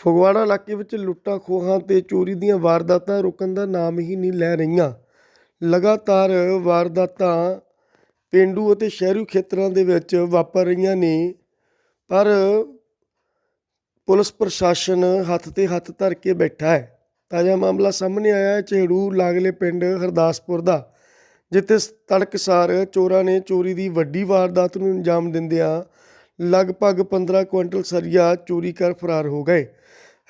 ਫਗਵਾੜਾ ਇਲਾਕੇ ਵਿੱਚ ਲੁੱਟਾਂ, ਖੋਹਾਂ ਤੇ ਚੋਰੀ ਦੀਆਂ ਵਾਰਦਾਤਾਂ ਰੁਕਣ ਦਾ ਨਾਮ ਹੀ ਨਹੀਂ ਲੈ ਰਹੀਆਂ। ਲਗਾਤਾਰ ਵਾਰਦਾਤਾਂ ਪੇਂਡੂ ਅਤੇ ਸ਼ਹਿਰੀ ਖੇਤਰਾਂ ਦੇ ਵਿੱਚ ਵਾਪਰ ਰਹੀਆਂ ਨੇ, ਪਰ ਪੁਲਿਸ ਪ੍ਰਸ਼ਾਸਨ ਹੱਥ ਤੇ ਹੱਥ ਧਰ ਕੇ ਬੈਠਾ ਹੈ। ਤਾਜ਼ਾ ਮਾਮਲਾ ਸਾਹਮਣੇ ਆਇਆ ਹੈ ਝੇੜੂ ਲਾਗਲੇ ਪਿੰਡ ਹਰਦਾਸਪੁਰ ਦਾ, ਜਿੱਥੇ ਤੜਕਸਾਰ ਚੋਰਾਂ ਨੇ ਚੋਰੀ ਦੀ ਵੱਡੀ ਵਾਰਦਾਤ ਨੂੰ ਅੰਜਾਮ ਦਿੰਦਿਆਂ ਲਗਭਗ 15 ਕੁਇੰਟਲ ਸਰੀਆ ਚੋਰੀ ਕਰ ਫਰਾਰ ਹੋ ਗਏ।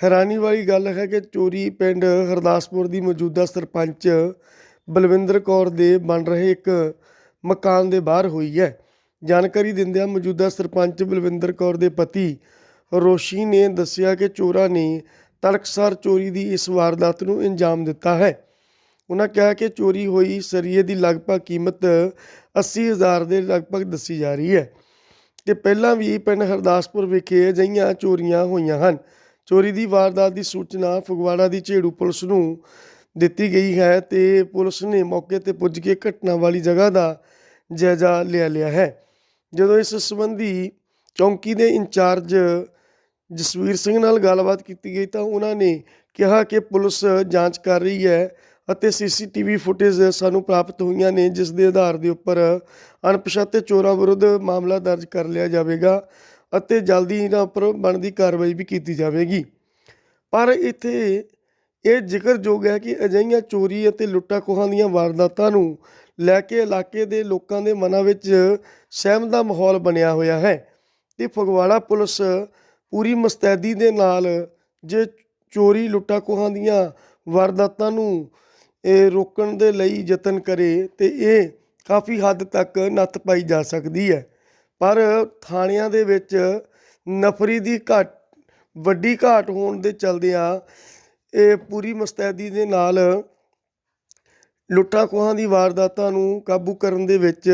ਹੈਰਾਨੀ ਵਾਲੀ ਗੱਲ ਹੈ ਕਿ ਚੋਰੀ ਪਿੰਡ ਹਰਦਾਸਪੁਰ ਦੀ ਮੌਜੂਦਾ ਸਰਪੰਚ ਬਲਵਿੰਦਰ ਕੌਰ ਦੇ ਬਣ ਰਹੇ ਇੱਕ ਮਕਾਨ ਦੇ ਬਾਹਰ ਹੋਈ ਹੈ। ਜਾਣਕਾਰੀ ਦਿੰਦਿਆਂ ਮੌਜੂਦਾ ਸਰਪੰਚ ਬਲਵਿੰਦਰ ਕੌਰ ਦੇ ਪਤੀ ਰੋਸ਼ੀ ਨੇ ਦੱਸਿਆ ਕਿ ਚੋਰਾਂ ਨੇ ਤੜਕਸਾਰ ਚੋਰੀ ਦੀ ਇਸ ਵਾਰਦਾਤ ਨੂੰ ਅੰਜਾਮ ਦਿੱਤਾ ਹੈ। ਉਹਨਾਂ ਕਿਹਾ ਕਿ ਚੋਰੀ ਹੋਈ ਸਰੀਏ ਦੀ ਲਗਭਗ ਕੀਮਤ 80000 ਦੇ ਲਗਭਗ ਦੱਸੀ ਜਾ ਰਹੀ ਹੈ। ਕਿ ਪਹਿਲਾਂ ਵੀ ਪਿੰਡ ਹਰਦਾਸਪੁਰ ਵਿਖੇ ਅਜਿਹੀਆਂ ਚੋਰੀਆਂ ਹੋਈਆਂ ਹਨ। ਚੋਰੀ ਦੀ ਵਾਰਦਾਤ ਦੀ ਸੂਚਨਾ ਫਗਵਾੜਾ ਦੀ ਝੇੜੂ ਪੁਲਿਸ ਨੂੰ ਦਿੱਤੀ ਗਈ ਹੈ ਤੇ ਪੁਲਿਸ ਨੇ ਮੌਕੇ ਤੇ ਪੁੱਜ ਕੇ ਘਟਨਾ ਵਾਲੀ ਜਗ੍ਹਾ ਦਾ ਜਾਇਜ਼ਾ ਲਿਆ ਲਿਆ ਹੈ। ਜਦੋਂ ਇਸ ਸੰਬੰਧੀ ਚੌਂਕੀ ਦੇ ਇੰਚਾਰਜ ਜਸਵੀਰ ਸਿੰਘ ਨਾਲ ਗੱਲਬਾਤ ਕੀਤੀ ਗਈ ਤਾਂ ਉਹਨਾਂ ਨੇ ਕਿਹਾ ਕਿ ਪੁਲਿਸ ਜਾਂਚ ਕਰ ਰਹੀ ਹੈ ਅਤੇ ਸੀਸੀਟੀਵੀ ਫੁਟੇਜ ਸਾਨੂੰ ਪ੍ਰਾਪਤ ਹੋਈਆਂ ਨੇ, ਜਿਸ ਦੇ ਆਧਾਰ ਦੇ ਉੱਪਰ ਅਣਪਛਾਤੇ ਚੋਰਾਂ ਵਿਰੁੱਧ ਮਾਮਲਾ ਦਰਜ ਕਰ ਲਿਆ ਜਾਵੇਗਾ ਅਤੇ ਜਲਦੀ ਇਹਨਾਂ ਉੱਪਰ ਬਣਦੀ ਕਾਰਵਾਈ ਵੀ ਕੀਤੀ ਜਾਵੇਗੀ। ਪਰ ਇੱਥੇ ਇਹ ਜ਼ਿਕਰਯੋਗ ਹੈ ਕਿ ਅਜਿਹੀਆਂ ਚੋਰੀ ਅਤੇ ਲੁੱਟਾਂ ਖੋਹਾਂ ਦੀਆਂ ਵਾਰਦਾਤਾਂ ਨੂੰ ਲੈ ਕੇ ਇਲਾਕੇ ਦੇ ਲੋਕਾਂ ਦੇ ਮਨਾਂ ਵਿੱਚ ਸਹਿਮ ਦਾ ਮਾਹੌਲ ਬਣਿਆ ਹੋਇਆ ਹੈ। ਤੇ ਫਗਵਾੜਾ ਪੁਲਿਸ ਪੂਰੀ ਮੁਸਤੈਦੀ ਦੇ ਨਾਲ ਜੇ ਚੋਰੀ ਲੁੱਟਾਂ ਖੋਹਾਂ ਦੀਆਂ ਵਾਰਦਾਤਾਂ ਨੂੰ ਇਹ ਰੋਕਣ ਦੇ ਲਈ ਯਤਨ ਕਰੇ ਤੇ ਇਹ ਕਾਫੀ ਹੱਦ ਤੱਕ ਨੱਥ ਪਾਈ ਜਾ ਸਕਦੀ ਹੈ। ਪਰ ਥਾਣਿਆਂ ਦੇ ਵਿੱਚ ਨਫਰੀ ਦੀ ਘਾਟ, ਵੱਡੀ ਘਾਟ ਹੋਣ ਦੇ ਚਲਦਿਆਂ ਇਹ ਪੂਰੀ ਮੁਸਤੈਦੀ ਦੇ ਨਾਲ ਲੁੱਟਾਂ ਖੋਹਾਂ ਦੀ ਵਾਰਦਾਤਾਂ ਨੂੰ ਕਾਬੂ ਕਰਨ ਦੇ ਵਿੱਚ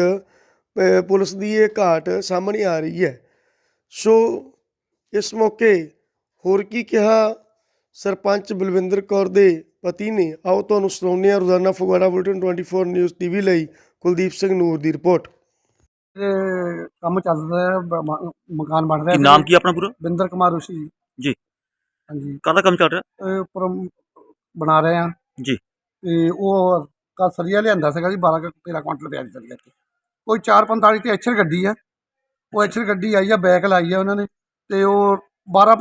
ਪੁਲਿਸ ਦੀ ਇਹ ਘਾਟ ਸਾਹਮਣੇ ਆ ਰਹੀ ਹੈ। ਸੋ ਇਸ ਮੌਕੇ ਹੋਰ ਕੀ ਕਿਹਾ ਸਰਪੰਚ ਬਲਵਿੰਦਰ ਕੌਰ ਦੇ ਪਤੀ ਨੇ ਆਓ ਤੁਹਾਨੂੰ ਸੁਣਾਉਂਦੇ ਹਾਂ ਰੋਜ਼ਾਨਾ ਫਗਵਾੜਾ ਬੁਲਟਨ 24 ਨਿਊਜ਼ ਟੀਵੀ ਲਈ ਕੁਲਦੀਪ ਸਿੰਘ ਨੂਰ ਦੀ ਰਿਪੋਰਟ। ਕੰਮ ਚੱਲ ਰਿਹਾ ਹੈ ਬ- ਮਕਾਨ ਬਣ ਰਿਹਾ ਕੀ ਨਾਮ ਕੀ ਆਪਣਾ ਪੂਰਾ? ਬਿੰਦਰ ਕੁਮਾਰ ਰੁਸ਼ੀ ਜੀ। ਜੀ। ਹਾਂਜੀ। ਕਾਹਦਾ ਕੰਮ ਚੱਲ ਰਿਹਾ? ਇਹ ਉੱਪਰ ਬਣਾ ਰਹੇ ਆ ਜੀ। ਤੇ ਉਹ ਕਾ ਸਰੀਆ ਲਿਆਂਦਾ ਸੀਗਾ ਜੀ 12 ਕੁ 13 ਕੁਇੰਟਲ ਪਿਆ ਜੀ ਸਰੀਆ ਤੇ। ਕੋਈ 445 ਤੇ ਐਚਰ ਗੱਡੀ ਆ ਉਹ ਐਚਰ ਗੱਡੀ ਆਈ ਆ ਬੈਕ ਲਾਈ ਆ ਉਹਨਾਂ ਨੇ। ਤੇ ਉਹ 12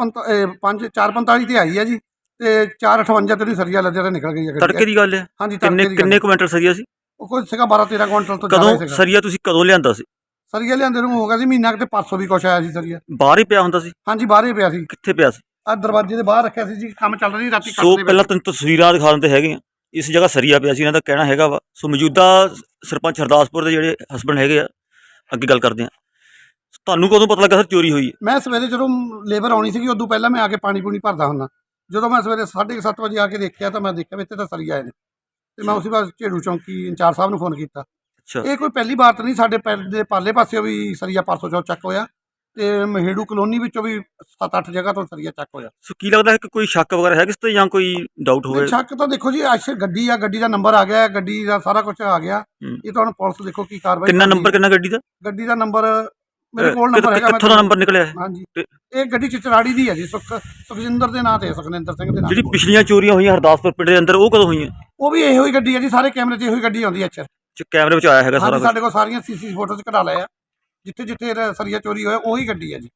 5 445 ਤੇ ਆਈ ਆ ਜੀ ਤੇ 458 ਤੇ ਦੀ ਸਰੀਆ ਲੱਦਿਆ ਤੇ ਨਿਕਲ ਗਈ ਗੱਡੀ। ਤੜਕੇ ਦੀ ਗੱਲ ਹੈ? ਹਾਂਜੀ ਕਿੰਨੇ ਤੜਕੇ ਦੀ ਗੱਲ। ਕਿੰਨੇ ਕੁਇੰਟਲ ਸਰੀਆ ਸੀ? ਉਹ ਕੋਈ ਸੀਗਾ 12 13 ਕੁਇੰਟਲ ਤੋਂ ਜ਼ਿਆਦਾ ਹੀ ਕਦੋਂ ਸੀਗਾ। ਸਰੀਆ ਤੁਸੀਂ ਕਦੋਂ ਲਿਆਂਦਾ ਸੀ? ਸਰੀਆ ਲਿਆਂਦੇ ਨੂੰ ਹੋ ਗਿਆ ਸੀ ਮਹੀਨਾ ਕਿਤੇ 500 ਵੀ ਕੁਛ ਆਇਆ ਸੀ ਸਰੀਆ। ਬਾਹਰ ਹੀ ਪਿਆ ਹੁੰਦਾ ਸੀ? ਹਾਂਜੀ ਬਾਹਰ ਹੀ ਪਿਆ ਸੀ। ਕਿੱਥੇ ਪਿਆ ਸੀ? ਆ ਦਰਵਾਜ਼ੇ ਦੇ ਬਾਹਰ ਰੱਖਿਆ ਸੀ ਜੀ ਕੰਮ ਚੱਲ ਰਹੀ ਰਾਤੀ ਸੋ ਪਹਿਲਾਂ ਤੈਨੂੰ ਤਸਵੀਰਾਂ ਦਿਖਾ ਦਿੰਦੇ ਹੈਗੇ ਆ। ਇਸ ਜਗ੍ਹਾ ਸਰੀਆ ਪਿਆ ਸੀ ਇਹਨਾਂ ਦਾ ਕਹਿਣਾ ਹੈਗਾ ਵਾ। ਸੋ ਮੌਜੂਦਾ ਸਰਪੰਚ ਹਰਦਾਸਪੁਰ ਦੇ ਜਿਹੜੇ ਹਸਬੰਡ ਹੈਗੇ ਆ ਅੱਗੇ ਗੱਲ ਕਰਦੇ ਆ। ਤੁਹਾਨੂੰ ਕਦੋਂ ਪਤਾ ਲੱਗਾ ਸਰ ਚੋਰੀ ਹੋਈ ਹੈ? ਮੈਂ ਸਵੇਰੇ ਜਦੋਂ ਲੇਬਰ ਆਉਣੀ ਸੀਗੀ ਉਦੋਂ ਪਹਿਲਾਂ ਮੈਂ ਆ ਕੇ ਪਾਣੀ ਪੂਣੀ ਭਰਦਾ ਹੁੰਦਾ। ਜਦੋਂ ਮੈਂ ਸਵੇਰੇ 7:30 ਵਜੇ ਆ ਕੇ ਦੇਖਿਆ ਤਾਂ ਮੈਂ ਦੇਖਿਆ ਵੀ ਇੱਥੇ ਤਾਂ ਸਰੀ ਆਏ ਨੇ। ਤੇ ਮੈਂ ਉਸੇ ਵਾਰ ਝੇੜੂ ਚੌਂਕੀ ਇੰਚਾਰਜ ਸਾਹਿਬ ਨੂੰ ਫੋਨ ਕੀਤਾ। ਅੱਛਾ। ਇਹ ਕੋਈ ਪਹਿਲੀ ਵਾਰ ਤਾਂ ਨਹੀਂ ਸਾਡੇ ਪਿੰਡ ਦੇ ਪਾਲੇ ਪਾਸਿਓ ਵੀ ਸਰੀਆ ਪਰਸੋਂ ਚੌ ਚੱਕ ਹੋਇਆ। ਤੇ ਮਹੇੜੂ ਕਲੋਨੀ ਵਿੱਚੋਂ ਵੀ 7-8 ਜਗ੍ਹਾ ਤੋਂ ਸਰੀਆ ਚੱਕ ਹੋਇਆ। ਸੋ ਕੀ ਲੱਗਦਾ ਹੈ ਕਿ ਕੋਈ ਸ਼ੱਕ ਵਗੈਰਾ ਹੈ ਕਿਸ ਤੇ ਜਾਂ ਕੋਈ ਡਾਊਟ ਹੋਵੇ? ਸ਼ੱਕ ਤਾਂ ਦੇਖੋ ਜੀ ਅੱਛ ਗੱਡੀ ਆ ਗੱਡੀ ਦਾ ਨੰਬਰ ਆ ਗਿਆ ਗੱਡੀ ਦਾ ਸਾਰਾ ਕੁਝ ਆ ਗਿਆ। ਇਹ ਤੁਹਾਨੂੰ ਪੁਲਿਸ ਦੇਖੋ ਕੀ ਕਾਰਵਾਈ ਕਿੰਨਾ ਨੰਬਰ। ਕਿੰਨਾ ਗੱਡੀ ਦਾ? ਗੱਡੀ ਦਾ ਨੰਬਰ ਮੇਰੇ ਕੋਲ ਕਿ- ਨੰਬਰ ਹੈਗਾ ਮੈਂ ਕਿੱਥੋਂ ਦਾ ਨੰਬਰ ਨਿਕਲਿਆ? ਹੈ ਹਾਂਜੀ। ਤੇ- ਇਹ ਗੱਡੀ ਚਚਰਾੜੀ ਦੀ ਹੈ ਜੀ ਸੁਖ ਸੁਖਜਿੰਦਰ ਦੇ ਨਾਂ ਤੇ ਹੈ, ਸੁਖਨਿੰਦਰ ਸਿੰਘ ਦੇ ਨਾਂ ਜਿਹੜੀ ਤੇ। ਪਿਛਲੀਆਂ ਚੋਰੀਆਂ ਹੋਈਆਂ ਹਰਦਾਸਪੁਰ ਪਿੰਡ ਦੇ ਅੰਦਰ ਉਹ ਕਦੋਂ ਹੋਈਆਂ? ਉਹ ਵੀ ਇਹੋ ਹੀ ਗੱਡੀ ਹੈ ਜੀ ਸਾਰੇ ਕੈਮਰੇ 'ਚ ਇਹੋ ਹੀ ਗੱਡੀ ਆਉਂਦੀ ਹੈ ਅੱਛਾ ਚ ਕੈਮਰੇ ਵਿੱਚ ਆਇਆ ਹੈਗਾ ਸਾਰਾ ਹਾਂਜੀ ਕੁਝ ਸਾਡੇ ਕੋਲ ਸਾਰੀਆਂ ਸੀਸੀ ਫੋਟੋਜ਼ ਕਢਾ ਲਏ ਆ। ਜਿੱਥੇ ਜਿੱਥੇ ਇਹਦਾ ਸਰੀਆ ਚੋਰੀ ਹੋਇਆ ਉਹੀ ਗੱਡੀ ਹੈ ਜੀ।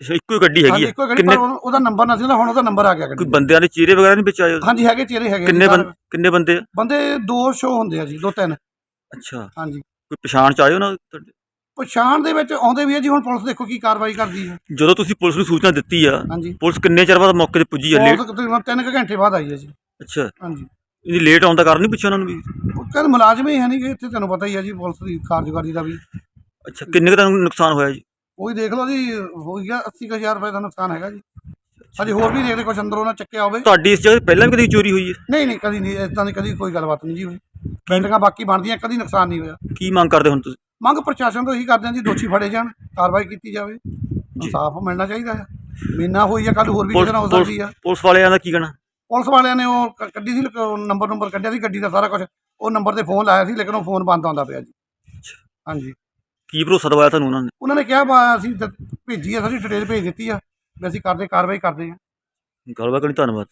ਅੱਛਾ, ਇੱਕੋ ਹੀ ਗੱਡੀ ਹੈਗੀ ਹਾਂਜੀ ਹੈ? ਇੱਕੋ ਗੱਡੀ ਕਿੰਨੇ ਪਰ ਉਹ- ਉਹਦਾ ਨੰਬਰ ਨਾ ਸੀ ਨਾ ਹੁਣ ਉਹਦਾ ਨੰਬਰ ਆ ਗਿਆ ਕੋਈ ਗੱਡੀ ਦਾ। ਬੰਦਿਆਂ ਦੇ ਚਿਹਰੇ ਵਗੈਰਾ ਨਹੀਂ ਵਿੱਚ ਆਏ ਉਹਦੇ? ਹਾਂਜੀ ਹੈਗੇ ਚਿਹਰੇ ਹੈਗੇ ਕਿੰਨੇ ਜੀ, ਬੰਦੇ ਸਾਰੇ- ਕਿੰਨੇ ਬੰਦੇ ਆ? ਬੰਦੇ ਦੋ ਸ਼ੋ ਹੁੰਦੇ ਆ ਜੀ ਦੋ ਤਿੰਨ। ਅੱਛਾ। ਹਾਂਜੀ। ਕੋਈ ਪਛਾਣ ਚ ਉਹਨਾਂ ਤੁਹਾਡੇ? ਪਛਾਣ ਦੇ ਵਿੱਚ ਆਉਂਦੇ ਵੀ ਆ ਜੀ ਹੁਣ ਪੁਲਿਸ ਦੇਖੋ ਕੀ ਕਾਰਵਾਈ ਕਰਦੀ ਹੈ ਜਦੋਂ ਤੁਸੀਂ ਪੁਲਿਸ ਨੂੰ ਸੂਚਨਾ ਦਿੱਤੀ ਆ ਹਾਂਜੀ। ਪੁਲਿਸ ਕਿੰਨੇ ਚਿਰ ਬਾਅਦ ਮੌਕੇ ਤੇ ਪੁੱਜੀ ਆ ਲੇਟ ਪੁਲਿਸ ਤਕਰੀਬਨ ਤਿੰਨ ਕੁ ਘੰਟੇ ਬਾਅਦ ਆਈ ਹੈ ਜੀ। ਅੱਛਾ। ਹਾਂਜੀ। ਇਹਦੀ ਲੇਟ ਆਉਣ ਦਾ ਕਾਰਨ ਨਹੀਂ ਪੁੱਛਿਆ ਉਹਨਾਂ ਨੂੰ ਵੀ? ਉਹ ਕਹਿੰਦੇ ਮੁਲਾਜ਼ਮ ਹੀ ਹੈ ਨਹੀਂ ਕਿ ਇੱਥੇ ਤੁਹਾਨੂੰ ਪਤਾ ਹੀ ਹੈ ਜੀ ਪੁਲਿਸ ਦੀ ਕਾਰਜਕਾਰੀ ਦਾ ਵੀ। ਅੱਛਾ ਕਿੰਨੇ ਕੁ ਤੁਹਾਨੂੰ ਨੁਕਸਾਨ ਹੋਇਆ ਜੀ? ਉਹੀ ਦੇਖ ਲਓ ਜੀ ਹੋ ਗਿਆ 80000 ਰੁਪਏ ਦਾ ਨੁਕਸਾਨ ਹੈਗਾ ਜੀ। ਹਜੇ ਹੋਰ ਵੀ ਦੇਖਦੇ ਕੁਛ ਅੰਦਰੋਂ ਨਾ ਚੱਕਿਆ ਹੋਵੇ। ਤੁਹਾਡੀ ਇਸ ਜਗ੍ਹਾ ਤੇ ਪਹਿਲਾਂ ਵੀ ਕਦੀ ਚੋਰੀ ਹੋਈ ਹੈ? ਨਹੀਂ ਨਹੀਂ ਕਦੀ ਨਹੀਂ ਇਦਾਂ ਦੀ ਕਦੀ ਕੋਈ ਗੱਲਬਾਤ ਨਹੀਂ ਜੀ ਹੋਈ। ਬਾਕੀ ਬਣਦੀਆਂ ਕਦੀ ਨੁਕਸਾਨ ਨਹੀਂ ਹੋਇਆ। ਕੀ ਮੰਗ ਕਰਦੇ ਹੁਣ ਤੁਸੀਂ? ਮੰਗ ਪ੍ਰਸ਼ਾਸਨ ਤੋਂ ਇਹੀ ਕਰਦੇ ਹਾਂ ਜੀ ਦੋਸ਼ੀ ਫੜੇ ਜਾਣ ਕਾਰਵਾਈ ਕੀਤੀ ਜਾਵੇ। ਇਨਸਾਫ ਮਿਲਣਾ ਚਾਹੀਦਾ ਹੈ। ਮਹੀਨਾ ਹੋਈ ਹੈ ਕੱਲ ਹੋਰ ਵੀ ਕਿਤੇ ਨਾ ਹੋ ਸਕਦੀ ਆ। ਪੁਲਿਸ ਵਾਲਿਆਂ ਦਾ ਕੀ ਕਹਿਣਾ? ਪੁਲਿਸ ਵਾਲਿਆਂ ਨੇ ਉਹ ਕ- ਕੱਢੀ ਸੀ ਨੰਬਰ ਨੰਬਰ ਕੱਢਿਆ ਸੀ ਗੱਡੀ ਦਾ ਸਾਰਾ ਕੁਝ ਉਹ ਨੰਬਰ ਤੇ ਫੋਨ ਲਾਇਆ ਸੀ ਲੇਕਿਨ ਉਹ ਫੋਨ ਬੰਦ ਆਉਂਦਾ ਪਿਆ ਜੀ। ਹਾਂਜੀ। ਕੀ ਭਰੋਸਾ ਦਵਾਇਆ ਤੁਹਾਨੂੰ ਉਹਨਾਂ ਨੇ? ਉਹਨਾਂ ਨੇ ਕਿਹਾ ਵਾ ਅਸੀਂ ਦ- ਭੇਜੀ ਆ ਸਾਰੀ ਡਿਟੇਲ ਭੇਜ ਦਿੱਤੀ ਆ ਵੀ ਅਸੀਂ ਕਰਦੇ ਕਾਰਵਾਈ ਕਰਦੇ ਆ ਗੱਲਬਾਤ ਕਰਨੀ ਧੰਨਵਾਦ।